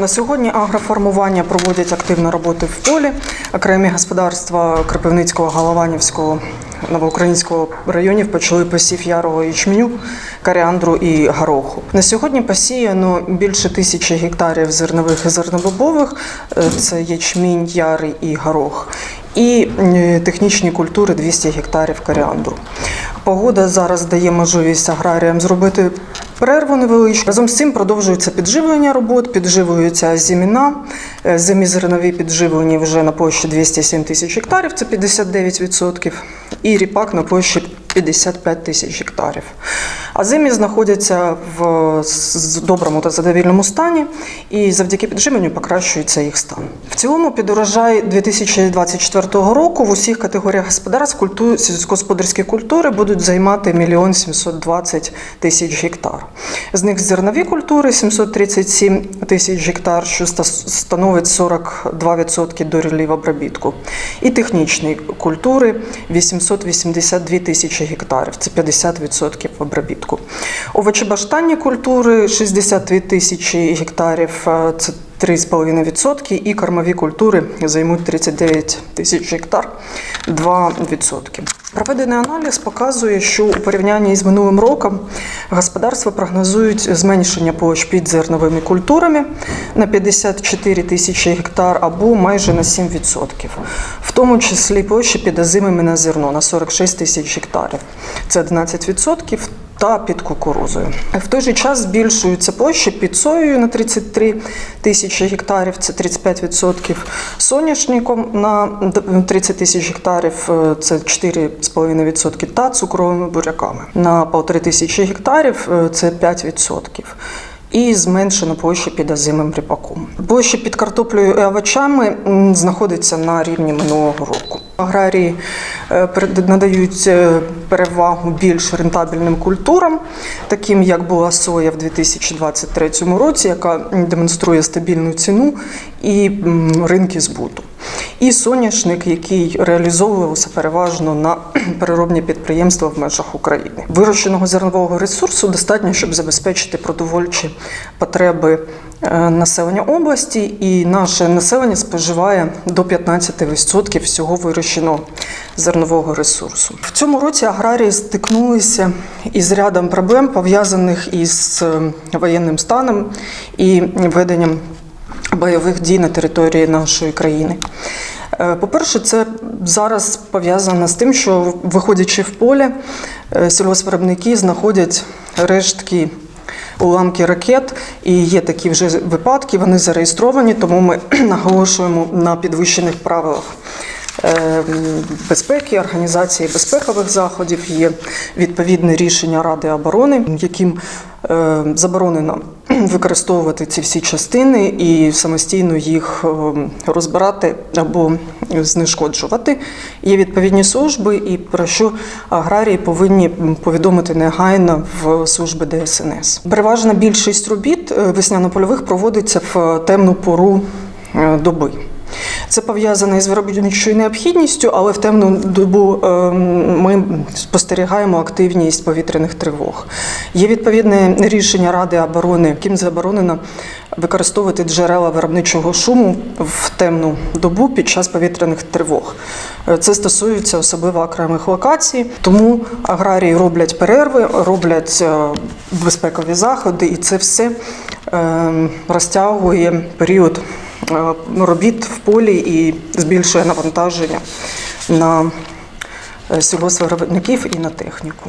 На сьогодні агроформування проводять активну роботу в полі. Окремі господарства Кропивницького, Голованівського, Новоукраїнського районів почали посів ярого ячменю, коріандру і гороху. На сьогодні посіяно більше тисячі гектарів зернових і зернобобових. Е, Це ячмінь, ярий і горох. І технічні культури 200 гектарів коріандру. Погода зараз дає можливість аграріям зробити перерву невеличку. Разом з цим продовжується підживлення робот, підживлюються зіміна. Е, Зимі зернові підживлені вже на площі 207 тисяч гектарів, це 59%, і ріпак на площі 55 тисяч гектарів. А зимі знаходяться в доброму та задовільному стані, і завдяки підживленню покращується їх стан. В цілому під урожай 2024 року в усіх категоріях господарств культур, сільськогосподарські культури будуть займати 1 720 тисяч гектар. З них зернові культури 737 тисяч гектар, що становить 42% дорілів обробітку. І технічні культури 882 тисячі гектарів, це 50% обробітку. Овочебаштанні культури 62 тисячі гектарів, це 3,5%, і кормові культури займуть 39 тисяч гектар, 2%. Проведений аналіз показує, що у порівнянні з минулим роком господарства прогнозують зменшення площ під зерновими культурами на 54 тисячі гектар або майже на 7%, в тому числі площі під озимими на зерно на 46 тисяч гектарів. Це 11% та під кукурузою. В той же час збільшуються площі під соєю на 33 тисячі гектарів, це 35%, соняшником на 30 тисяч гектарів, е, це 4,5%, та цукровими буряками на 1,5 тисячі гектарів, е, це 5%. І зменшено площі під озимим ріпаком. Площі під картоплею і овочами знаходиться на рівні минулого року. Аграрії надають е, перевагу більш рентабельним культурам, таким як була соя в 2023 році, яка демонструє стабільну ціну і ринки збуту. І соняшник, який реалізовувався переважно на переробні підприємства в межах України. Вирощеного зернового ресурсу достатньо, щоб забезпечити продовольчі потреби е, населення області, і наше населення споживає до 15% всього вирощеного зернового ресурсу. В цьому році аграрії стикнулися із рядом проблем, пов'язаних із е, воєнним станом і веденням бойових дій на території нашої країни. Е, По-перше, це зараз пов'язано з тим, що виходячи в поле, е, сільгоспвиробники знаходять рештки уламки ракет, і є такі вже випадки, вони зареєстровані, тому ми наголошуємо на підвищених правилах. Е, Безпеки, організації безпекових заходів є відповідне рішення Ради оборони, яким е, заборонено використовувати ці всі частини і самостійно їх е, розбирати або знешкоджувати. Є відповідні служби, і про що аграрії повинні повідомити негайно в служби ДСНС. Переважна більшість робіт е, весняно-польових проводиться в темну пору е, доби. Це пов'язано із виробничою необхідністю, але в темну добу е, ми спостерігаємо активність повітряних тривог. Є відповідне рішення Ради оборони, яким заборонено використовувати джерела виробничого шуму в темну добу під час повітряних тривог. Е, Це стосується особливо окремих локацій, тому аграрії роблять перерви, роблять е, безпекові заходи, і це все е, розтягує період робіт в полі і збільшує навантаження на е, сільгоспвиробників і на техніку.